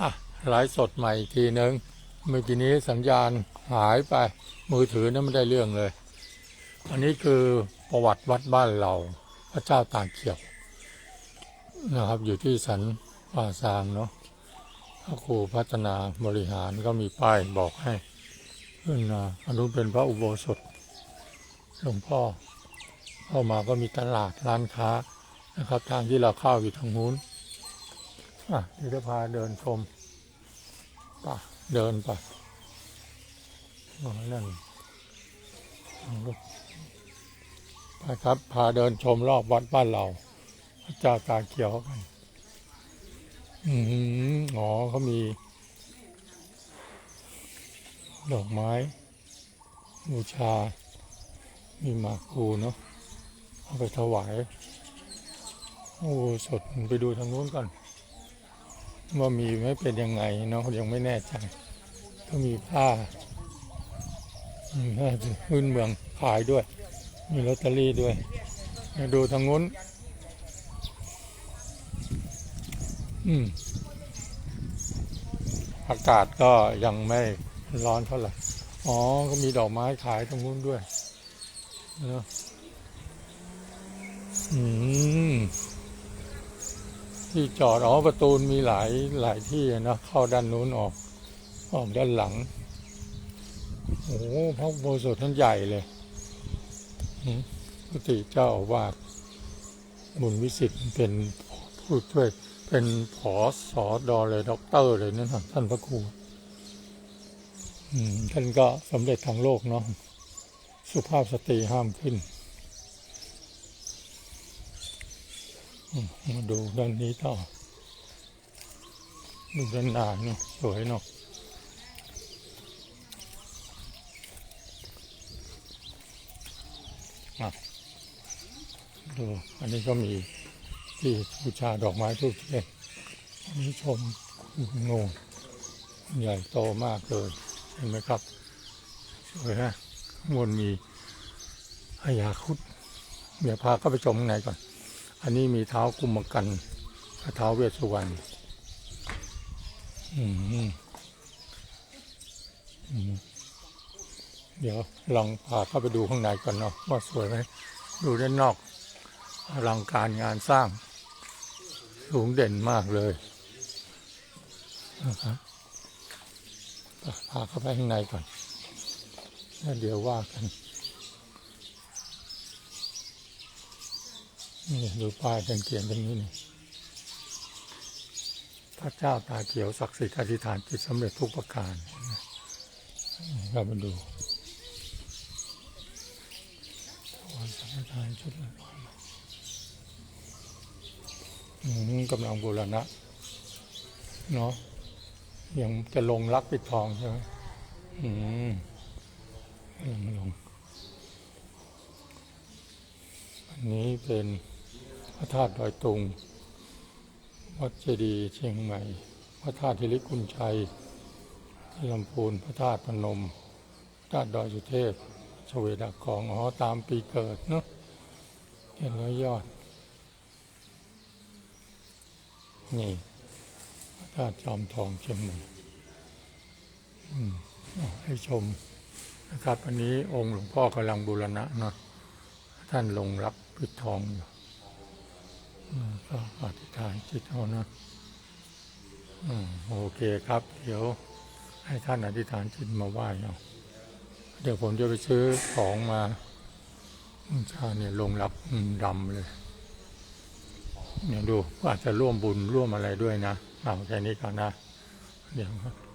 อะไลฟ์สดใหม่อีกทีนึง เมื่อกี้นี้สัญญาณหายไป มือถือนั้นไม่ได้เรื่องเลย อันนี้คือประวัติวัดบ้านเราพระเจ้าตากเขียวนะครับ อยู่ที่สันป่าซางเนาะพระครูพัฒนาบริหารก็มีป้ายบอกให้ขึ้นมาอันนู้นเป็นพระอุโบสถหลวงพ่อ เข้ามาก็มีตลาดร้านค้านะครับ ทางที่เราเข้าอยู่ทางนู้น อะเดี๋ยวจะพาเดินชมป่ะเดินไปอ๋อนั่นไปครับ พาเดินชมรอบวัดบ้านเราพระเจ้าตาเขียวกัน อืมอ๋อเขามี ดอกไม้ บูชา มีหมากคูเนาะเอาไปถวาย โอ้ สด ไปดูทางนู้นก่อน ว่ามีไม่เป็นยังไงเนาะยังไม่แน่ใจ ก็มีผ้ามีผ้าพื้นเมืองขายด้วย มีลอตเตอรี่ด้วยมาดูทางนู้น อืม อากาศก็ยังไม่ร้อนเท่าไหร่ อ๋อ ก็มีดอกไม้ขายตรงนู้นด้วยเนอะอืม ที่จอดอ๋อประตูมีหลายหลายที่นะเข้าด้านนู้นออก ออกด้านหลัง โอ้พระโบสถท่านใหญ่เลยอืมพุติเจ้าอาวาสบุญวิสิตเป็นผู้ช่วยเป็นผอสอดอเลยด็อกเตอร์เลยนั่นน่ะท่านพระครูท่านก็สำเร็จทางโลกเนาะสุภาพสตรีห้ามขึ้น มาดูด้านนี้ต่อดูด้านหน้าเนาะสวยเนาะอะดูอันนี้ก็มีที่บูชาดอกไม้ทุกเทียนอันนี้ชมงูใหญ่โตมากเลยเห็นไหมครับสวยนะข้างบนมีพญาครุดเดี๋ยวพาเข้าไปชมข้างในก่อน อันนี้มีเท้ากุมกันเท้าเวสสุวรรณเดี๋ยวลองพาเข้าไปดูข้างในก่อนเนาะว่าสวยไหมดูด้านนอกอลังการงานสร้าง สูงเด่นมากเลยนะครับพาเข้าไปข้างในก่อนแล้วเดี๋ยวว่ากัน นี่ดูป้ายเป็นเขียนตรงนี้นี่พระเจ้าตาเขียวศักดิ์สิทธิ์อธิษฐานจิตสำเร็จทุกประการเรามาดูวันสังฆทานชุดละร้อยกำลังบูรณะ เนาะยังจะลงรักปิดทองใช่ไหมอืมยังไม่ลง อันนี้เป็น ระธาตุดอยตุง วัดเจดีย์เชียงใหม่ พระธาตุทิริกุลชัยที่ลำพูน พระธาตุพนม พระธาตุดอยสุเทพชเวดากองอ๋อตามปีเกิดเนาะเห็นร้อยยอด นี่พระธาตุจอมทองเชียงใหม่อืมอะให้ชมนะครับอันนี้องค์หลวงพ่อกำลังบูรณะเนาะท่านลงรับปิดทองอยู่ ก็อธิษฐานจิตเอานะอโอเคครับ เดี๋ยวให้ท่านอธิษฐานจิตมาไหว้เอาเดี๋ยวผมจะไปซื้อของมาชาเนี่ยลงรับดำเลยเนี่ยดูอาจจะร่วมบุญร่วมอะไรด้วยนะเอาแค่นี้ก่อนนะ เดี๋ยวครับ